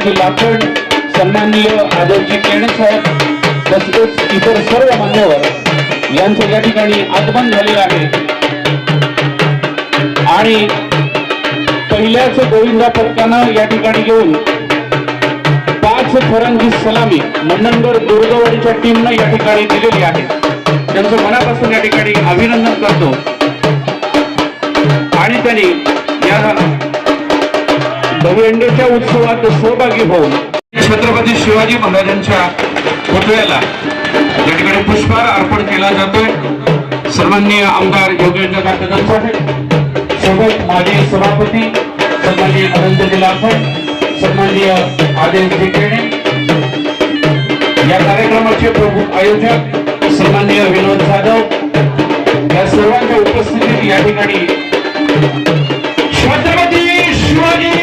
नानाजी लाखड सन्माननीय आदरजी केणेसाहेब तसेच इतर सर्व मान्यवर यांचं या ठिकाणी आगमन झालेलं आहे. आणि पहिल्याच गोविंदा पथकानं या ठिकाणी घेऊन पाच थरांची सलामी मंडणगड दुर्गवाडीच्या टीमनं या ठिकाणी दिलेली आहे. त्यांचं मनापासून या ठिकाणी अभिनंदन करतो. आणि त्यांनी या दहीहंडीच्या उत्सवात सहभागी होऊन छत्रपती शिवाजी महाराजांच्या पुतळ्याला या ठिकाणी पुष्पहार अर्पण केला जातोय. सन्माननीय आमदार योगेंद्र काका साहेब सोबत माजी सभापती सन्माननीय अनंत दिलाकर सन्माननीय आदेश ठिकाणे या कार्यक्रमाचे प्रमुख आयोजक सन्माननीय विनोद जाधव. या सर्वांच्या उपस्थितीत या ठिकाणी छत्रपती शिवाजी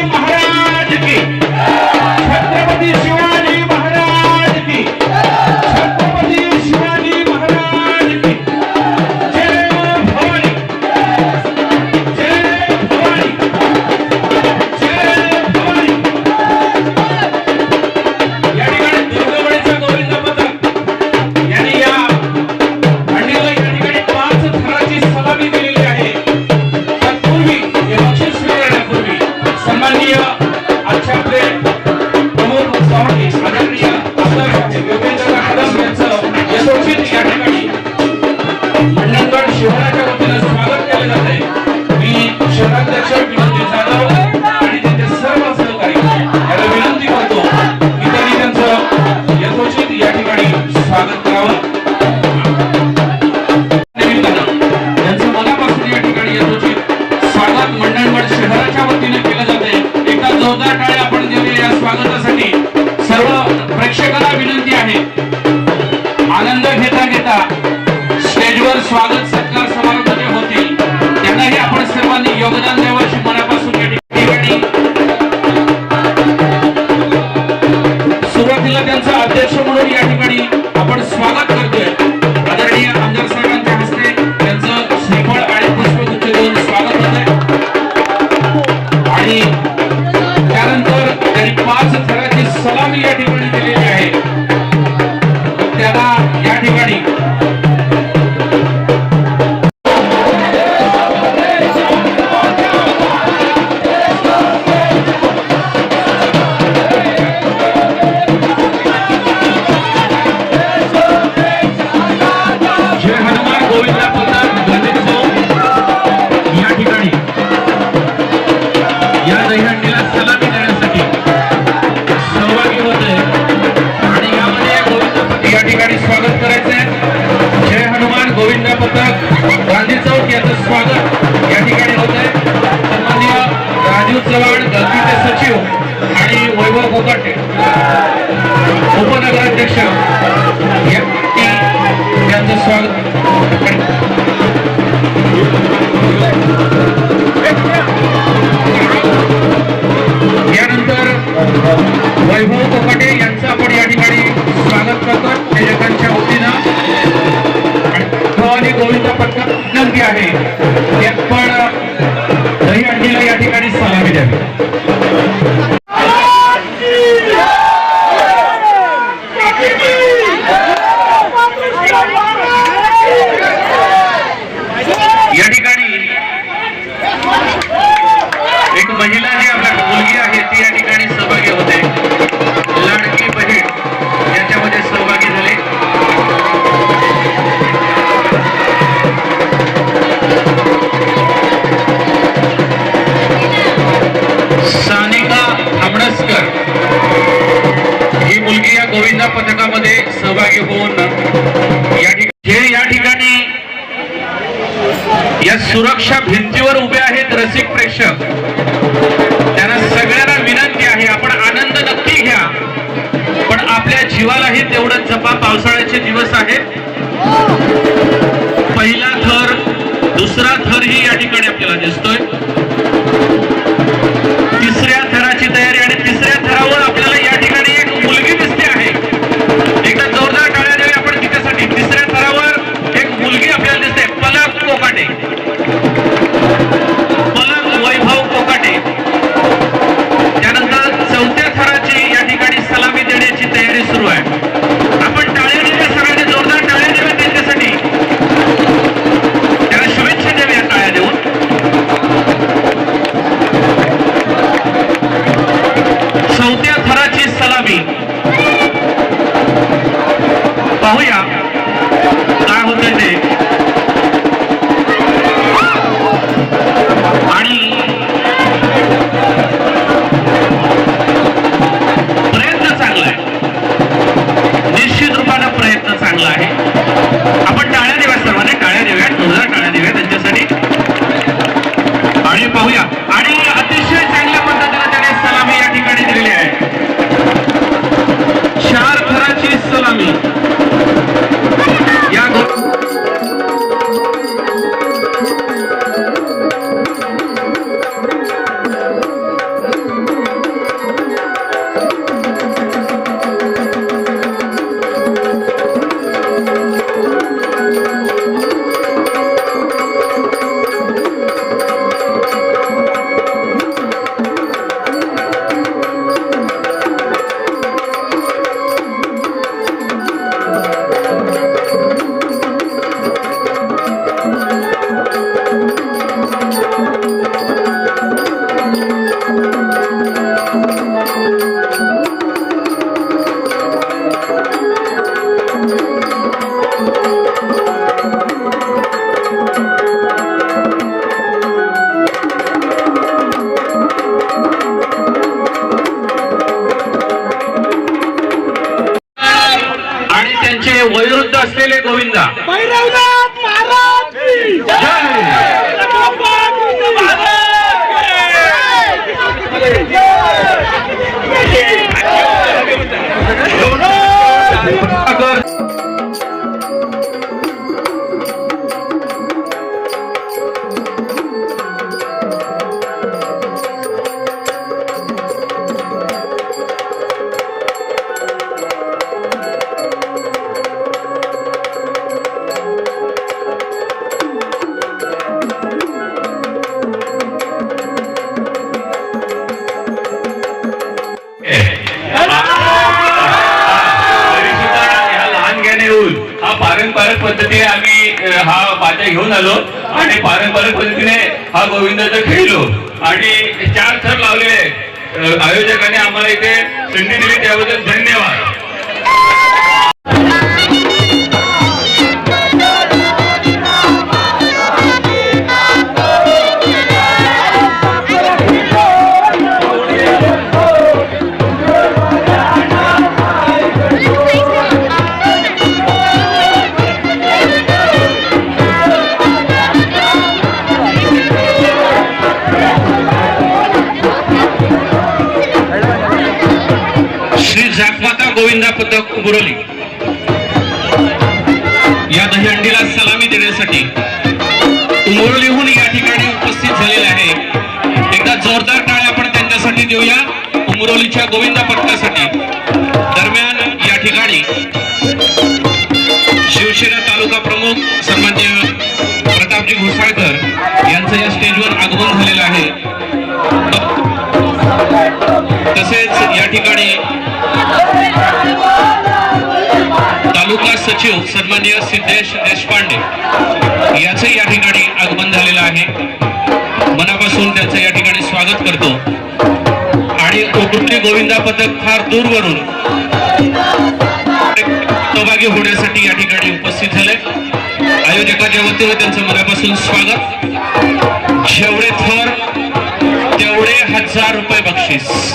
प्रेक्षकांना विनंती आहे. आनंद घेता घेता स्टेजवर स्वागत Here. असलेले गोविंदा जोरदार टाळ्या आपण त्यांच्यासाठी देऊया. उमरोलीच्या गोविंदा पथकासाठी. दरम्यान या ठिकाणी शिवसेना तालुका प्रमुख सन्मान्य प्रतापजी घोसाळकर यांचं या स्टेजवर आगमन झालेलं आहे. तसेच या ठिकाणी तालुका सचिव सन्मान्य सिद्धेश देशपांडे याचं या ठिकाणी आगमन झालेलं आहे. करतो. आणि कोकुटली गोविंदा पथक फार दूरवरून सहभागी होण्यासाठी या ठिकाणी उपस्थित झाले. आयोजकाच्या वतीने त्यांचं मनापासून स्वागत. जेवढे थर तेवढे हजार रुपये बक्षीस.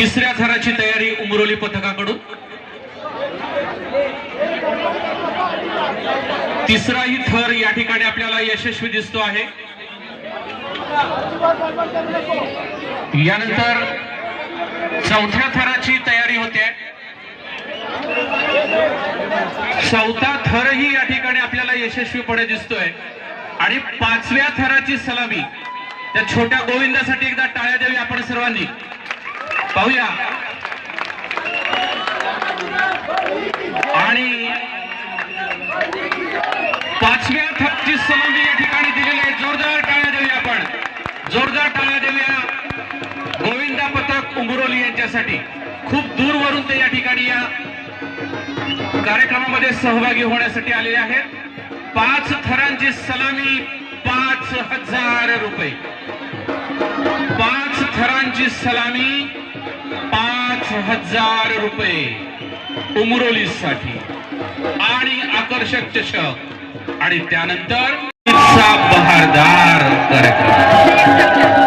तिसऱ्या थराची तयारी उमरोली पथकाकडून. तिसराही थर या ठिकाणी आपल्याला यशस्वी दिसतो आहे. यानंतर चौथ्या थराची तयारी होते. चौथा थरही या ठिकाणी आपल्याला यशस्वीपणे दिसतोय. आणि पाचव्या थराची सलामी त्या छोट्या गोविंदासाठी एकदा टाळ्या द्यावी आपण सर्वांनी. पाहूया. आणि पाचव्या थराची सलामी या ठिकाणी दिलेली आहे. जोरदार टाळ्या देऊया आपण. जोरदार टाळ्या देऊया गोविंदा पथक उंबरोली यांच्यासाठी. खूप दूरवरून ते या ठिकाणी या कार्यक्रमामध्ये सहभागी होण्यासाठी आलेले आहेत. पाच थरांची सलामी पाच हजार रुपये. पाच थरांची सलामी पाच हजार रुपये उमरोलीसाठी. आणि आकर्षक चषक. आणि त्यानंतर बहारदार कार्यक्रम.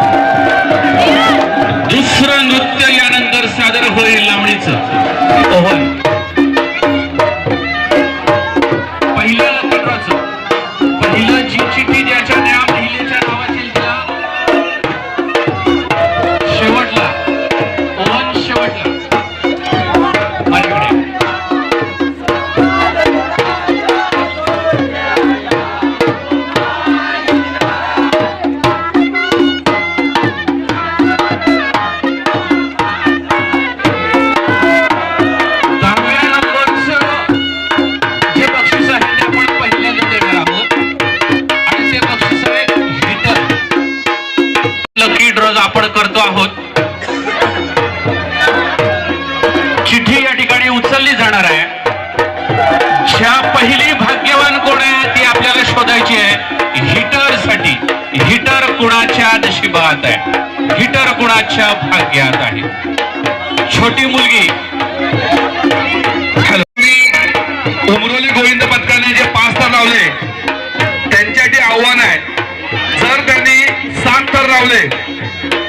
लावले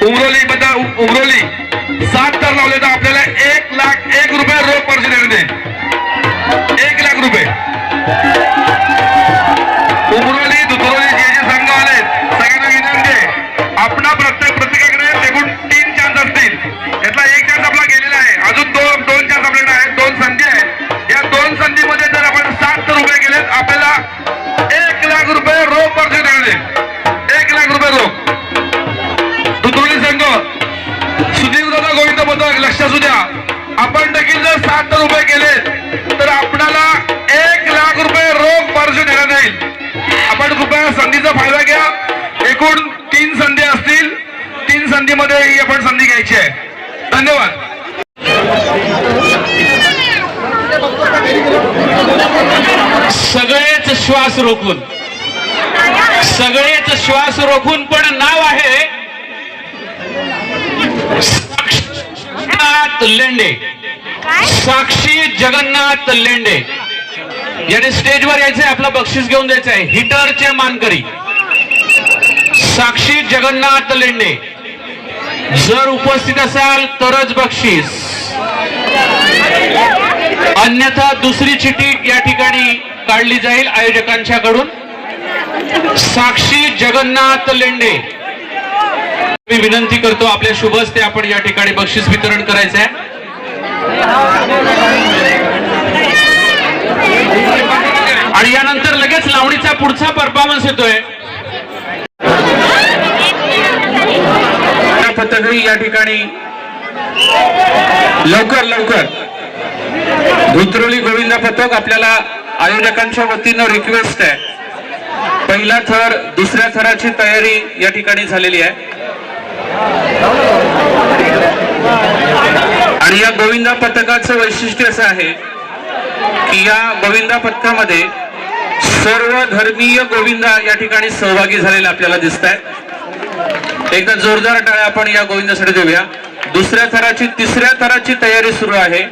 उमरोली बद्दल उमरोली. सात थर लावले तर आपल्याला एक लाख एक रुपये रोख पर्स देण्यात एक लाख रुपये. उमरोली दुधरोली जे जे संघ आले सगळ्यांना विनंती आहे. आपणा प्रत्येक प्रत्येकाकडे एकूण तीन चान्स असतील. यातला एक चान्स आपला गेलेला आहे. अजून दोन दोन चान्स आपल्याकडे आहेत. दोन संधी आहेत. या दोन संधीमध्ये जर आपण सात रुपये गेलेत आपल्याला एक लाख रुपये रोख पर्स देण्यात येईल जर रुपये केले तर आपणाला एक लाख रुपये रोख पर्स देण्यात येईल. आपण कृपया संधीचा फायदा घ्या. एकूण तीन संधी असतील. तीन संधीमध्ये ही आपण संधी घ्यायची आहे. धन्यवाद. सगळेच श्वास रोखून. सगळेच श्वास रोखून पण नाव आहे लेंडे. साक्षी जगन्नाथ लेंडे. याने स्टेजवर यायचंय आपलं बक्षीस घेऊन द्यायचं आहे हिटरचे मानकरी. साक्षी जगन्नाथ लेंडे. जर उपस्थित असाल तरच बक्षीस. अन्यथा दुसरी चिठी या ठिकाणी काढली जाईल आयोजकांच्याकडून. साक्षी जगन्नाथ लेंडे. मी विनंती करतो आपल्या शुभस्ते आपण या ठिकाणी बक्षीस वितरण करायचं आहे आणि यानंतर लगेच लावणीचा पुढचा परफॉर्मन्स येतोय. पथकही या ठिकाणी लवकर लवकर. धुत्रोली गोविंद पथक आपल्याला आयोजकांच्या वतीनं रिक्वेस्ट आहे. पहिला थर दुसऱ्या थराची तयारी या ठिकाणी झालेली आहे. आणि या गोविंदा पथकाचं वैशिष्ट्य असं आहे की या गोविंदा पथकामध्ये सर्व धर्मीय गोविंदा या ठिकाणी सहभागी झालेले आपल्याला दिसत आहेत एकदा जोरदार टाळ्या आपण या गोविंदासाठी देऊया. दुसऱ्या थराची तिसऱ्या थराची तयारी सुरू आहे.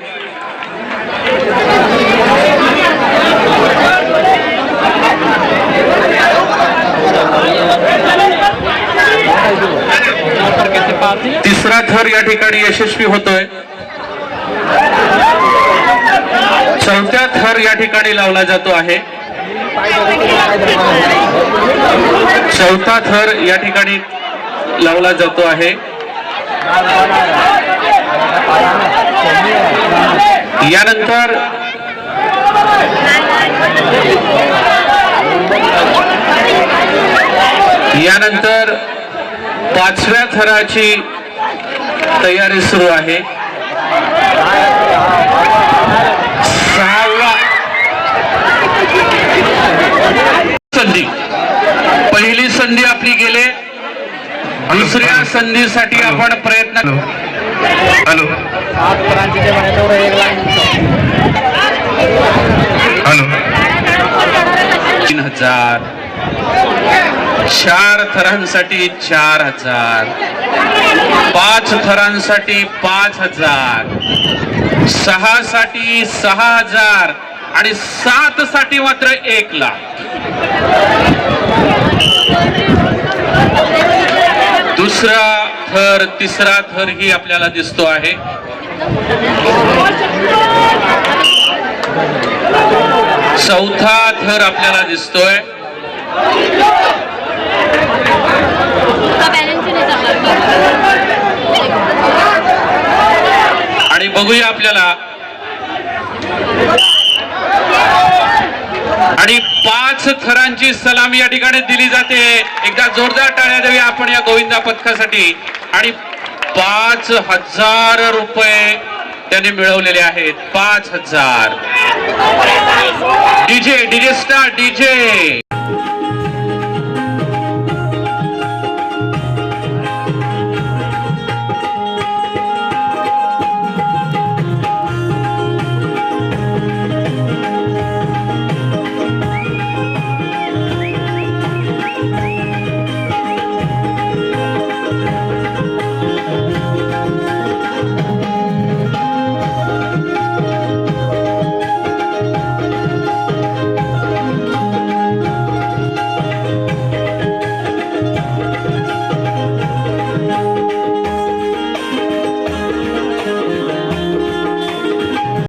तिसरा थर या ठिकाणी यशस्वी होतोय. चौथ्या थर या ठिकाणी लावला जातो आहे. चौथा थर या ठिकाणी लावला जातो आहे. यानंतर यानंतर पाचव्या थराची तयारी सुरू आहे सहावा संधी पहिली संधी आपली गेले. दुसऱ्या संधीसाठी आपण प्रयत्न हॅलो. हॅलो. तीन हजार. चार थरांसाठी चार हजार. पाच थरांसाठी पाच हजार. सहा साठी सहा हजार. आणि सात साठी मात्र एक लाख. दुसरा थर तिसरा थर ही आपल्याला दिसतो आहे. चौथा थर आपल्याला दिसतोय. आणि बघूया आपल्याला आणि पाच थरांची सलामी या ठिकाणी दिली जाते. एकदा जोरदार टाळ्या देऊया आपण या गोविंदा पथकासाठी. आणि पाच हजार रुपये त्यांनी मिळवलेले आहेत. पाच हजार. DJ DJ star DJ.